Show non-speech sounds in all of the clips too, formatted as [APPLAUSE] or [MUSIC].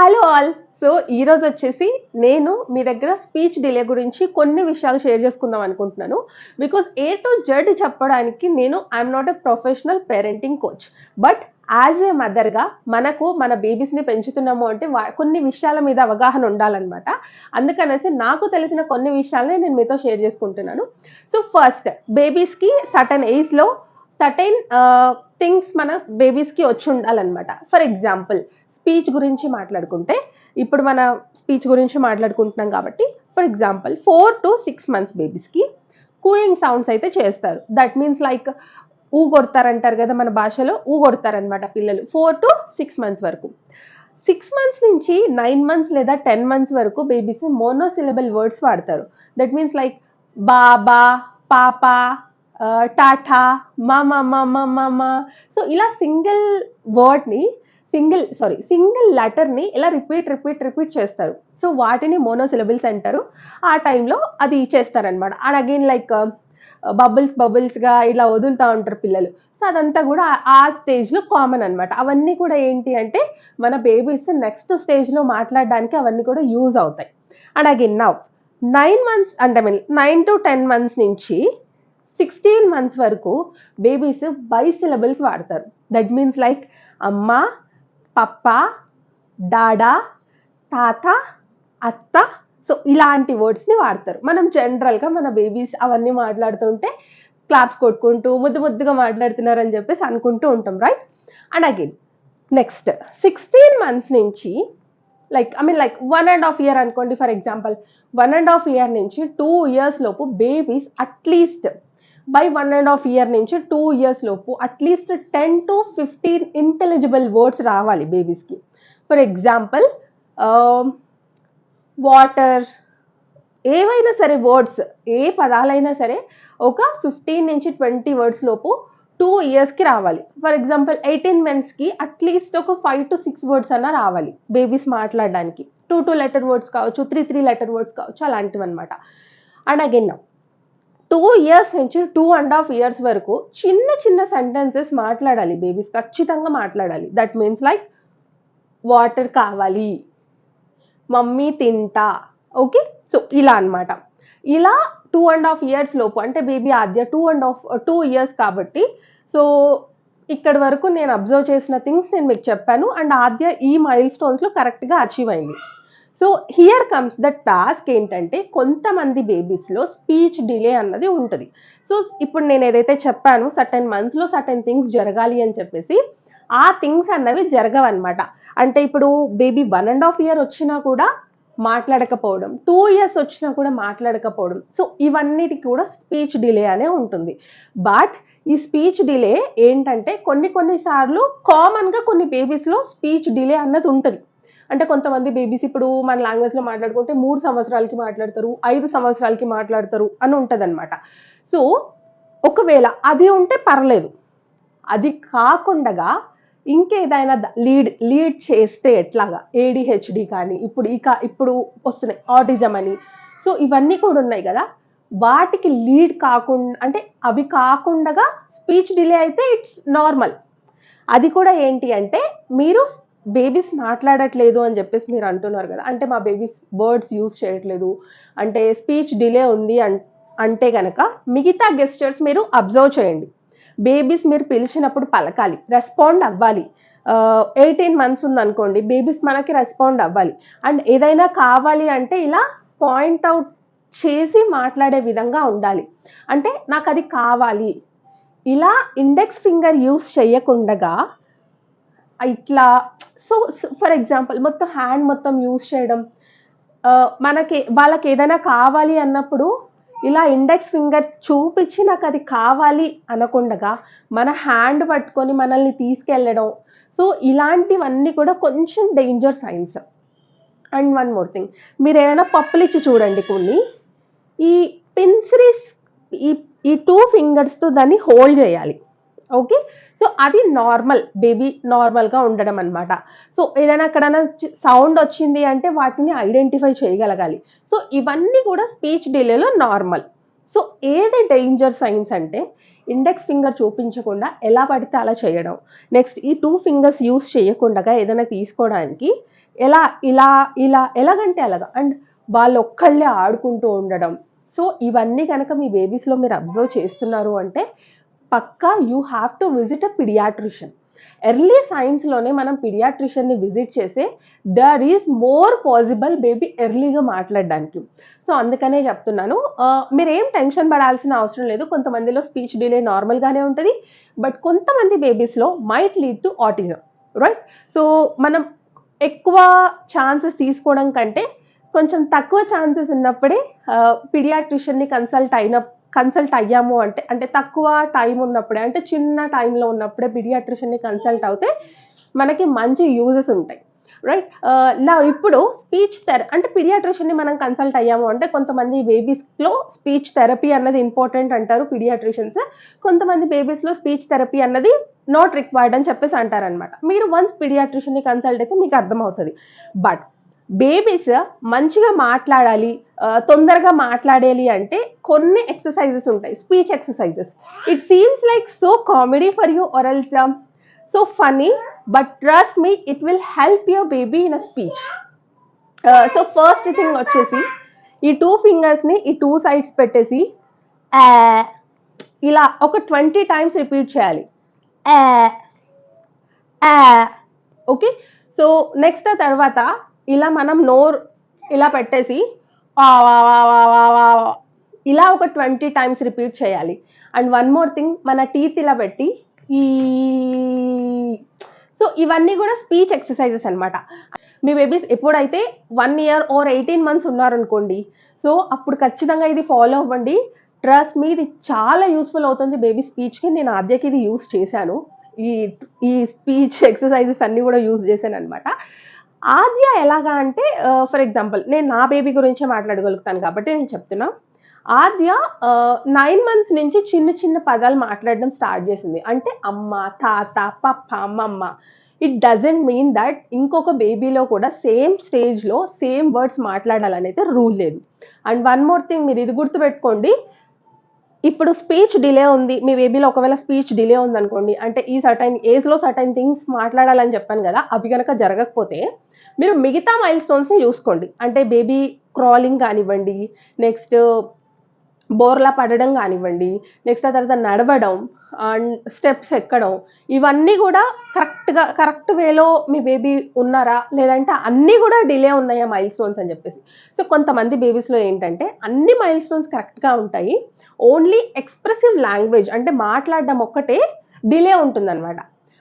Hello all. So ఈరోజు వచ్చేసి నేను మీ దగ్గర స్పీచ్ డిలే గురించి కొన్ని విషయాలు షేర్ చేసుకుందాం అనుకుంటున్నాను. బికాజ్ ఏ టు జెడ్ చెప్పడానికి నేను I'm not a professional parenting coach but as a మదర్గా మనకు మన బేబీస్ని పెంచుతున్నాము అంటే వా- కొన్ని విషయాల మీద అవగాహన ఉండాలన్నమాట. అందుకనేసి నాకు తెలిసిన కొన్ని విషయాలని నేను మీతో షేర్ చేసుకుంటున్నాను. సో ఫస్ట్ బేబీస్కి సటన్ ఏజ్లో సటైన్ థింగ్స్ మన బేబీస్కి వచ్చి ఉండాలన్నమాట. ఫర్ ఎగ్జాంపుల్ స్పీచ్ గురించి మాట్లాడుకుంటే ఇప్పుడు మన స్పీచ్ గురించి మాట్లాడుకుంటున్నాం కాబట్టి for example four to six months బేబీస్కి cooing sounds అయితే చేస్తారు. దట్ మీన్స్ లైక్ ఊ కొడతారంటారు కదా మన భాషలో ఊ కొడతారనమాట పిల్లలు ఫోర్ టు సిక్స్ మంత్స్ వరకు. సిక్స్ మంత్స్ నుంచి నైన్ మంత్స్ లేదా టెన్ మంత్స్ వరకు బేబీస్ మోనోసిలబుల్ వర్డ్స్ వాడతారు. దట్ మీన్స్ లైక్ బాబా పాపా టాటా మామ మా మామమా సో ఇలా సింగిల్ వర్డ్ని సింగిల్ సారీ సింగిల్ లెటర్ని ఇలా రిపీట్ రిపీట్ రిపీట్ చేస్తారు. సో వాటిని మోనోసిలబుల్స్ అంటారు. ఆ టైంలో అది చేస్తారనమాట అండ్ అగైన్ లైక్ బబుల్స్ బబుల్స్గా ఇలా వదులుతూ ఉంటారు పిల్లలు. సో అదంతా కూడా ఆ- స్టేజ్లో కామన్ అన్నమాట. అవన్నీ కూడా ఏంటి అంటే మన బేబీస్ నెక్స్ట్ స్టేజ్లో మాట్లాడడానికి అవన్నీ కూడా యూజ్ అవుతాయి. And again now nine months అంటే mean nine to ten months నుంచి సిక్స్టీన్ మంత్స్ వరకు బేబీస్ బై సిలబుల్స్ వాడతారు. దట్ మీన్స్ లైక్ అమ్మ పప్ప డాడా తాత అత్త. సో ఇలాంటి వర్డ్స్ని వాడతారు. మనం జనరల్గా మన బేబీస్ అవన్నీ మాట్లాడుతుంటే క్లాప్స్ కొట్టుకుంటూ ముద్దు ముద్దుగా మాట్లాడుతున్నారని చెప్పేసి అనుకుంటూ ఉంటాం right and again next sixteen months నుంచి like I mean like one and half year అనుకోండి for example one and half year నుంచి టూ ఇయర్స్ లోపు babies at least by one and half year నుంచి టూ ఇయర్స్ లోపు at least ten to fifteen intelligible words రావాలి బేబీస్కి for example water ఏవైనా సరే words ఏ పదాలైనా సరే ఒక ఫిఫ్టీన్ నుంచి ట్వంటీ వర్డ్స్ లోపు టూ ఇయర్స్కి రావాలి. ఫర్ ఎగ్జాంపుల్ ఎయిటీన్ మంత్స్కి అట్లీస్ట్ ఒక ఫైవ్ టు సిక్స్ వర్డ్స్ అన్న రావాలి బేబీస్ మాట్లాడడానికి. టూ టూ లెటర్ వర్డ్స్ కావచ్చు త్రీ త్రీ లెటర్ వర్డ్స్ కావచ్చు అలాంటివి అనమాట అండ్ అగైన్ టూ ఇయర్స్ నుంచి టూ అండ్ హాఫ్ ఇయర్స్ వరకు చిన్న చిన్న సెంటెన్సెస్ మాట్లాడాలి బేబీస్ ఖచ్చితంగా మాట్లాడాలి. దట్ మీన్స్ లైక్ వాటర్ కావాలి మమ్మీ తింటా ఓకే సో ఇలా అన్నమాట. ఇలా టూ అండ్ హాఫ్ ఇయర్స్ లోపు అంటే baby Aadya two and half two years కాబట్టి సో ఇక్కడ వరకు నేను అబ్జర్వ్ చేసిన థింగ్స్ నేను మీకు చెప్పాను. అండ్ ఆద్య ఈ మైల్ స్టోన్స్లో కరెక్ట్గా అచీవ్ అయింది. So here comes the task ఏంటంటే కొంతమంది బేబీస్లో స్పీచ్ డిలే అన్నది ఉంటుంది. సో ఇప్పుడు నేను ఏదైతే చెప్పాను సర్టెన్ మంత్స్లో సర్టెన్ థింగ్స్ జరగాలి అని చెప్పేసి ఆ థింగ్స్ అన్నవి జరగవన్నమాట. అంటే ఇప్పుడు baby one and half year వచ్చినా కూడా మాట్లాడకపోవడం టూ ఇయర్స్ వచ్చినా కూడా మాట్లాడకపోవడం సో ఇవన్నిటికి కూడా స్పీచ్ డిలే అనే ఉంటుంది. బట్ ఈ స్పీచ్ డిలే ఏంటంటే కొన్ని కొన్నిసార్లు కామన్గా కొన్ని బేబీస్లో స్పీచ్ డిలే అన్నది ఉంటుంది. అంటే కొంతమంది బేబీస్ ఇప్పుడు మన లాంగ్వేజ్లో మాట్లాడుకుంటే మూడు సంవత్సరాలకి మాట్లాడతారు ఐదు సంవత్సరాలకి మాట్లాడతారు అని ఉంటుందన్నమాట. సో ఒకవేళ అది ఉంటే పర్లేదు. అది కాకుండా ఇంకేదైనా లీడ్ లీడ్ చేస్తే ఎట్లాగా? ఏడిహెచ్డి కానీ ఇప్పుడు ఇక ఇప్పుడు వస్తున్నాయి ఆటిజం అని. సో ఇవన్నీ కూడా ఉన్నాయి కదా. వాటికి లీడ్ కాకుండా అంటే అవి కాకుండా స్పీచ్ డిలే అయితే ఇట్స్ నార్మల్ అది కూడా ఏంటి అంటే మీరు బేబీస్ మాట్లాడట్లేదు అని చెప్పేసి మీరు అంటున్నారు కదా. అంటే మా బేబీస్ వర్డ్స్ యూజ్ చేయట్లేదు. అంటే స్పీచ్ డిలే ఉంది అన్ అంటే కనుక మిగతా గెస్టర్స్ మీరు అబ్జర్వ్ చేయండి. బేబీస్ మీరు పిలిచినప్పుడు పలకాలి. రెస్పాండ్ అవ్వాలి. ఎయిటీన్ మంత్స్ ఉందనుకోండి బేబీస్ మనకి రెస్పాండ్ అవ్వాలి. అండ్ ఏదైనా కావాలి అంటే ఇలా పాయింట్ అవుట్ చేసి మాట్లాడే విధంగా ఉండాలి. అంటే నాకు అది కావాలి. ఇలా ఇండెక్స్ ఫింగర్ యూస్ చేయకుండగా ఇట్లా సో ఫర్ ఎగ్జాంపుల్ మొత్తం హ్యాండ్ మొత్తం యూజ్ చేయడం uh, మనకి వాళ్ళకి ఏదైనా కావాలి అన్నప్పుడు ఇలా ఇండెక్స్ ఫింగర్ చూపించి నాకు అది కావాలి అనకుండగా మన హ్యాండ్ పట్టుకొని మనల్ని తీసుకెళ్ళడం. సో ఇలాంటివన్నీ కూడా కొంచెం danger signs and one more thing మీరు ఏదైనా పప్పులు ఇచ్చి చూడండి కొన్ని. ఈ పిన్సిరీస్ ఈ ఈ టూ ఫింగర్స్తో దాన్ని హోల్డ్ చేయాలి. ఓకే సో అది నార్మల్ బేబీ నార్మల్గా ఉండడం అనమాట సో ఏదైనా ఎక్కడైనా సౌండ్ వచ్చింది అంటే వాటిని ఐడెంటిఫై చేయగలగాలి. సో ఇవన్నీ కూడా స్పీచ్ డిలేలో నార్మల్ సో ఏది డేంజర్ సైన్స్ అంటే ఇండెక్స్ ఫింగర్ చూపించకుండా ఎలా పడితే అలా చేయడం. నెక్స్ట్ ఈ టూ ఫింగర్స్ యూస్ చేయకుండా ఏదైనా తీసుకోవడానికి ఎలా ఇలా ఇలా ఎలాగంటే అలాగా. అండ్ వాళ్ళు ఒక్కళ్ళే ఆడుకుంటూ ఉండడం. సో ఇవన్నీ కనుక మీ బేబీస్లో మీరు అబ్జర్వ్ చేస్తున్నారు అంటే పక్కా you have to visit a pediatrician early సైన్స్లోనే మనం పిడియాట్రిషియన్ని విజిట్ చేస్తే there is more possible baby ఎర్లీగా మాట్లాడడానికి. సో అందుకనే చెప్తున్నాను. మీరేం టెన్షన్ పడాల్సిన అవసరం లేదు. కొంతమందిలో స్పీచ్ డిలే నార్మల్గానే ఉంటుంది. బట్ కొంతమంది బేబీస్లో might lead to autism right so మనం ఎక్కువ ఛాన్సెస్ తీసుకోవడం కంటే కొంచెం తక్కువ ఛాన్సెస్ ఉన్నప్పుడే పిడియాట్రిషియన్ని కన్సల్ట్ అయిన కన్సల్ట్ అయ్యాము అంటే అంటే తక్కువ టైం ఉన్నప్పుడే అంటే చిన్న టైంలో ఉన్నప్పుడే పిడియాట్రిషియన్ని కన్సల్ట్ అవుతే మనకి మంచి యూజెస్ ఉంటాయి. రైట్ నా uh, ఇప్పుడు స్పీచ్ థెర అంటే పిడియాట్రిషియన్ని మనం కన్సల్ట్ అయ్యాము అంటే కొంతమంది బేబీస్లో స్పీచ్ థెరపీ అన్నది ఇంపార్టెంట్ అంటారు పిడియాట్రిషియన్స్ కొంతమంది బేబీస్లో స్పీచ్ థెరపీ అన్నది నాట్ రిక్వైర్డ్ అని చెప్పేసి అంటారనమాట మీరు వన్స్ పిడియాట్రిషియన్ని కన్సల్ట్ అయితే మీకు అర్థమవుతుంది. బట్ బేబీస్ మంచిగా మాట్లాడాలి తొందరగా మాట్లాడాలి అంటే కొన్ని ఎక్సర్సైజెస్ ఉంటాయి speech exercises it seems like so comedy for you are so funny but trust me it will help your baby in a speech so first thing వచ్చేసి ఈ టూ ఫింగర్స్ని ఈ టూ సైడ్స్ పెట్టేసి ఇలా ఒక ట్వంటీ టైమ్స్ రిపీట్ చేయాలి. Okay? So next తర్వాత ఇలా మనం నోర్ ఇలా పెట్టేసి ఇలా ఒక ట్వంటీ టైమ్స్ రిపీట్ చేయాలి. అండ్ వన్ మోర్ థింగ్ మన టీత్ ఇలా పెట్టి ఈ సో ఇవన్నీ కూడా స్పీచ్ ఎక్సర్సైజెస్ అనమాట మీ బేబీస్ ఎప్పుడైతే one year or eighteen months ఉన్నారనుకోండి సో అప్పుడు ఖచ్చితంగా ఇది ఫాలో అవ్వండి. ట్రస్ట్ మీ ఇది చాలా యూస్ఫుల్ అవుతుంది బేబీ స్పీచ్కి. నేను ఆద్యకి ఇది యూస్ చేశాను. ఈ ఈ స్పీచ్ ఎక్సర్సైజెస్ అన్నీ కూడా యూజ్ చేశాను అనమాట ఆద్య ఎలాగా అంటే ఫర్ ఎగ్జాంపుల్ నేను నా బేబీ గురించే మాట్లాడగలుగుతాను కాబట్టి నేను చెప్తున్నా. ఆద్య నైన్ మంత్స్ నుంచి చిన్న చిన్న పదాలు మాట్లాడడం స్టార్ట్ చేసింది. అంటే అమ్మ తాత పప్ప అమ్మమ్మ. ఇట్ డజంట్ మీన్ దట్ ఇంకొక బేబీలో కూడా సేమ్ స్టేజ్లో సేమ్ వర్డ్స్ మాట్లాడాలని అయితే రూల్ లేదు. అండ్ వన్ మోర్ థింగ్ మీరు ఇది గుర్తుపెట్టుకోండి. ఇప్పుడు స్పీచ్ డిలే ఉంది. మీ బేబీలో ఒకవేళ స్పీచ్ డిలే ఉంది అనుకోండి అంటే ఈ సర్టైన్ ఏజ్లో సర్టైన్ థింగ్స్ మాట్లాడాలని చెప్పాను కదా అవి కనుక జరగకపోతే మీరు మిగతా మైల్ స్టోన్స్ని చూసుకోండి. అంటే బేబీ క్రాలింగ్ కానివ్వండి నెక్స్ట్ బోర్లా పడడం కానివ్వండి నెక్స్ట్ ఆ తర్వాత నడవడం అండ్ స్టెప్స్ ఎక్కడం ఇవన్నీ కూడా కరెక్ట్గా కరెక్ట్ వేలో మీ బేబీ ఉన్నారా? లేదంటే అన్నీ కూడా డిలే ఉన్నాయా మైల్ స్టోన్స్ అని చెప్పేసి. సో కొంతమంది బేబీస్లో ఏంటంటే అన్ని మైల్ స్టోన్స్ కరెక్ట్గా ఉంటాయి. ఓన్లీ ఎక్స్ప్రెసివ్ లాంగ్వేజ్ అంటే మాట్లాడడం ఒక్కటే డిలే ఉంటుందన్నమాట.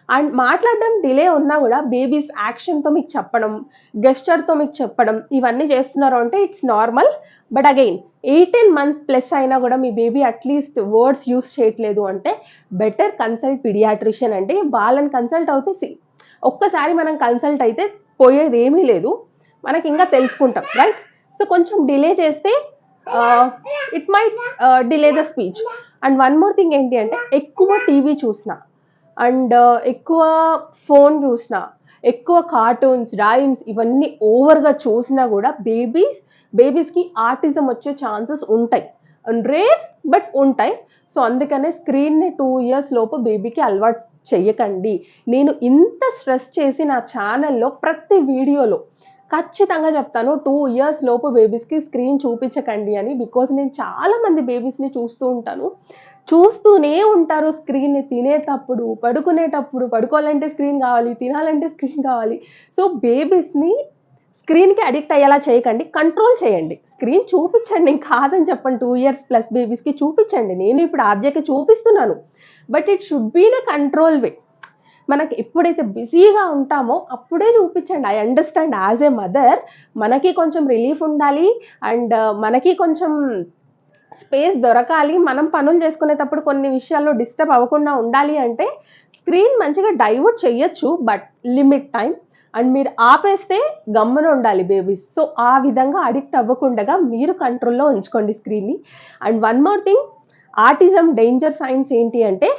అండ్ మాట్లాడడం డిలే ఉన్నా కూడా బేబీస్ యాక్షన్తో మీకు చెప్పడం గెస్చర్తో మీకు చెప్పడం ఇవన్నీ చేస్తున్నారు అంటే it's normal but again eighteen months plus అయినా కూడా మీ baby at least words use చేయట్లేదు అంటే బెటర్ కన్సల్ట్ పిడియాట్రిషియన్ అంటే వాళ్ళని కన్సల్ట్ అవుతే సి ఒక్కసారి మనం కన్సల్ట్ అయితే పోయేది ఏమీ లేదు. మనకి ఇంకా తెలుసుకుంటాం రైట్ సో కొంచెం డిలే చేస్తే it might delay the speech and one more thing ఏంటి అంటే ఎక్కువ టీవీ చూసిన అండ్ ఎక్కువ ఫోన్ చూసిన ఎక్కువ కార్టూన్స్ రైమ్స్ ఇవన్నీ ఓవర్గా చూసినా కూడా బేబీస్ బేబీస్కి ఆర్టిజం వచ్చే ఛాన్సెస్ ఉంటాయి. అండ్ రేర్ బట్ ఉంటాయి. సో అందుకనే స్క్రీన్ని టూ ఇయర్స్ లోపు బేబీకి అలవాటు చెయ్యకండి. నేను ఇంత స్ట్రెస్ చేసి నా ఛానల్లో ప్రతి వీడియోలో ఖచ్చితంగా చెప్తాను టూ ఇయర్స్ లోపు బేబీస్కి స్క్రీన్ చూపించకండి అని బికాజ్ నేను చాలా మంది బేబీస్ని చూస్తూ ఉంటాను. చూస్తూనే ఉంటారు స్క్రీన్ని తినేటప్పుడు పడుకునేటప్పుడు. పడుకోవాలంటే స్క్రీన్ కావాలి తినాలంటే స్క్రీన్ కావాలి. సో బేబీస్ని స్క్రీన్కి అడిక్ట్ అయ్యేలా చేయకండి కంట్రోల్ చేయండి. స్క్రీన్ చూపించండి కాదని చెప్పండి టూ ఇయర్స్ ప్లస్ బేబీస్కి చూపించండి. నేను ఇప్పుడు ఆద్యకి చూపిస్తున్నాను. But it should be the control way మనకి ఎప్పుడైతే బిజీగా ఉంటామో అప్పుడే చూపించండి. I understand as a mother మనకి కొంచెం రిలీఫ్ ఉండాలి. అండ్ మనకి కొంచెం స్పేస్ దొరకాలి మనం పనులు చేసుకునేటప్పుడు కొన్ని విషయాల్లో డిస్టర్బ్ అవ్వకుండా ఉండాలి అంటే స్క్రీన్ మంచిగా డైవర్ట్ చేయొచ్చు బట్ లిమిట్ టైం. అండ్ మీరు ఆపేస్తే గమ్మున ఉండాలి బేబీస్. సో ఆ విధంగా అడిక్ట్ అవ్వకుండా మీరు కంట్రోల్లో ఉంచుకోండి స్క్రీన్ని. And one more thing autism danger signs ఏంటి అంటే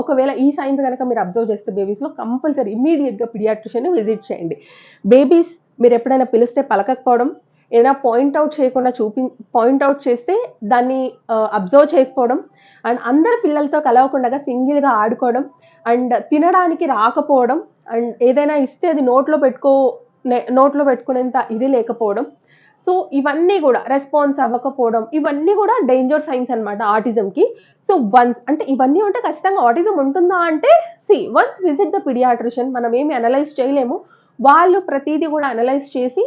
ఒకవేళ ఈ సైన్స్ కనుక మీరు అబ్జర్వ్ చేస్తే బేబీస్లో కంపల్సరీ ఇమీడియట్గా పిడియాట్రిషియన్ని విజిట్ చేయండి. బేబీస్ మీరు ఎప్పుడైనా పిలిస్తే పలకకపోవడం ఏదైనా పాయింట్ అవుట్ చేయకుండా చూపి పాయింట్ అవుట్ చేస్తే దాన్ని అబ్జర్వ్ చేయకపోవడం అండ్ అందరి పిల్లలతో కలవకుండా సింగిల్గా ఆడుకోవడం అండ్ తినడానికి రాకపోవడం అండ్ ఏదైనా ఇస్తే అది నోట్లో పెట్టుకో నోట్లో పెట్టుకునేంత ఇది లేకపోవడం. సో ఇవన్నీ కూడా రెస్పాన్స్ అవ్వకపోవడం ఇవన్నీ కూడా డేంజర్ సైన్స్ అనమాట ఆటిజంకి సో వన్స్ అంటే ఇవన్నీ ఉంటే ఖచ్చితంగా ఆటిజం ఉంటుందా అంటే see once visit the pediatrician మనం ఏమి అనలైజ్ చేయలేము. వాళ్ళు ప్రతిదీ కూడా అనలైజ్ చేసి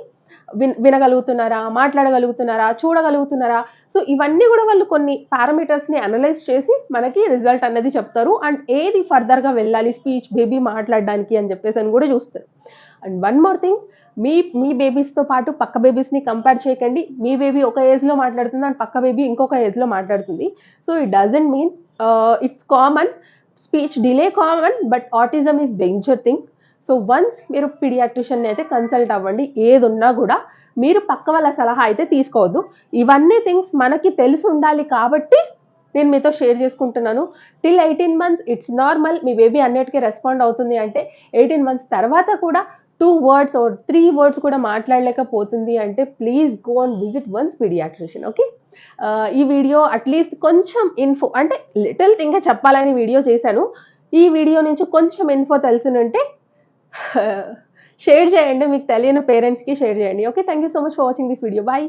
విన్ వినగలుగుతున్నారా మాట్లాడగలుగుతున్నారా చూడగలుగుతున్నారా? సో ఇవన్నీ కూడా వాళ్ళు కొన్ని పారామీటర్స్ని అనలైజ్ చేసి మనకి రిజల్ట్ అన్నది చెప్తారు. అండ్ ఏది ఫర్దర్గా వెళ్ళాలి స్పీచ్ బేబీ మాట్లాడడానికి అని చెప్పేసి అని కూడా చూస్తారు. అండ్ వన్ మోర్ థింగ్ మీ మీ బేబీస్తో పాటు పక్క బేబీస్ని కంపేర్ చేయకండి. మీ బేబీ ఒక ఏజ్లో మాట్లాడుతుంది అండ్ పక్క బేబీ ఇంకొక ఏజ్లో మాట్లాడుతుంది. So it doesn't mean it's common speech delay common but autism is danger thing. So once మీరు పిడియాట్రిషియన్ని అయితే కన్సల్ట్ అవ్వండి ఏది ఉన్నా కూడా మీరు పక్క వాళ్ళ సలహా అయితే తీసుకోవద్దు. ఇవన్నీ థింగ్స్ మనకి తెలిసి ఉండాలి కాబట్టి నేను మీతో షేర్ చేసుకుంటున్నాను. Till eighteen months it's normal me baby అన్నిటికీ రెస్పాండ్ అవుతుంది అంటే ఎయిటీన్ మంత్స్ తర్వాత కూడా two words or three words కూడా మాట్లాడలేకపోతుంది అంటే please go and visit once pediatrician okay ఈ వీడియో అట్లీస్ట్ కొంచెం ఇన్ఫో అంటే లిటిల్ థింగ్ చెప్పాలని వీడియో చేశాను. ఈ వీడియో నుంచి కొంచెం ఇన్ఫో తెలిసినుంటే [LAUGHS] షేర్ చేయండి మీకు తెలియని పేరెంట్స్కి షేర్ చేయండి. Okay thank you so much for watching this video bye